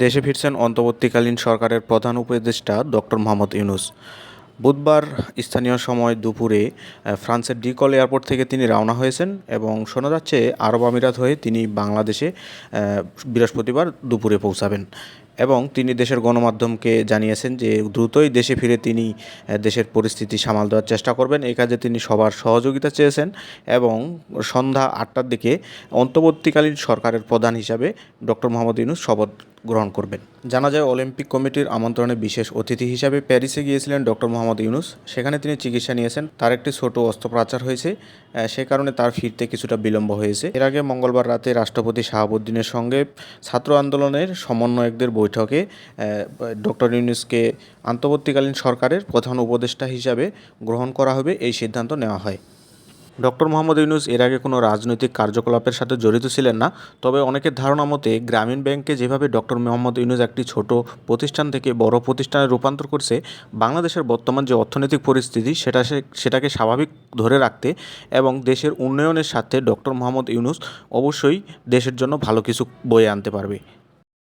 দেশে ফিরছেন অন্তর্বর্তীকালীন সরকারের প্রধান উপদেষ্টা ডক্টর মোহাম্মদ ইউনুস। বুধবার স্থানীয় সময় দুপুরে ফ্রান্সের ডিকল এয়ারপোর্ট থেকে তিনি রওনা হয়েছেন এবং শোনা যাচ্ছে আরব আমিরাত হয়ে তিনি বাংলাদেশে বৃহস্পতিবার দুপুরে পৌঁছাবেন। এবং তিনি দেশের গণমাধ্যমকে জানিয়েছেন যে দ্রুতই দেশে ফিরে তিনি দেশের পরিস্থিতি সামাল দেওয়ার চেষ্টা করবেন। এই কাজে তিনি সবার সহযোগিতা চেয়েছেন এবং সন্ধ্যা আটটার দিকে অন্তর্বর্তীকালীন সরকারের প্রধান হিসাবে ডক্টর মোহাম্মদ ইউনুস শপথ গ্রহণ করবেন। জানা যায়, অলিম্পিক কমিটির আমন্ত্রণে বিশেষ অতিথি হিসাবে প্যারিসে গিয়েছিলেন ডক্টর মোহাম্মদ ইউনুস। সেখানে তিনি চিকিৎসা নিয়েছেন। তার একটি ছোট অস্ত্রোপচার হয়েছে সে কারণে তার ফিরতে কিছুটা বিলম্ব হয়েছে। এর আগে মঙ্গলবার রাতে রাষ্ট্রপতি শাহাবুদ্দিনের সঙ্গে ছাত্র আন্দোলনের সমন্বয়কদের বৈঠকে ডক্টর ইউনুসকে আন্তর্বর্তীকালীন সরকারের প্রধান উপদেষ্টা হিসাবে গ্রহণ করা হবে, এই সিদ্ধান্ত নেওয়া হয়। ডক্টর মোহাম্মদ ইউনুস এর আগে কোনো রাজনৈতিক কার্যকলাপের সাথে জড়িত ছিলেন না, তবে অনেকের ধারণা মতে গ্রামীণ ব্যাংকে যেভাবে ডক্টর মোহাম্মদ ইউনুস একটি ছোট প্রতিষ্ঠান থেকে বড় প্রতিষ্ঠানে রূপান্তর করছে, বাংলাদেশের বর্তমান যে অর্থনৈতিক পরিস্থিতি সেটা সেটাকে স্বাভাবিক ধরে রাখতে এবং দেশের উন্নয়নের সাথে ডক্টর মোহাম্মদ ইউনুস অবশ্যই দেশের জন্য ভালো কিছু বয়ে আনতে পারবে।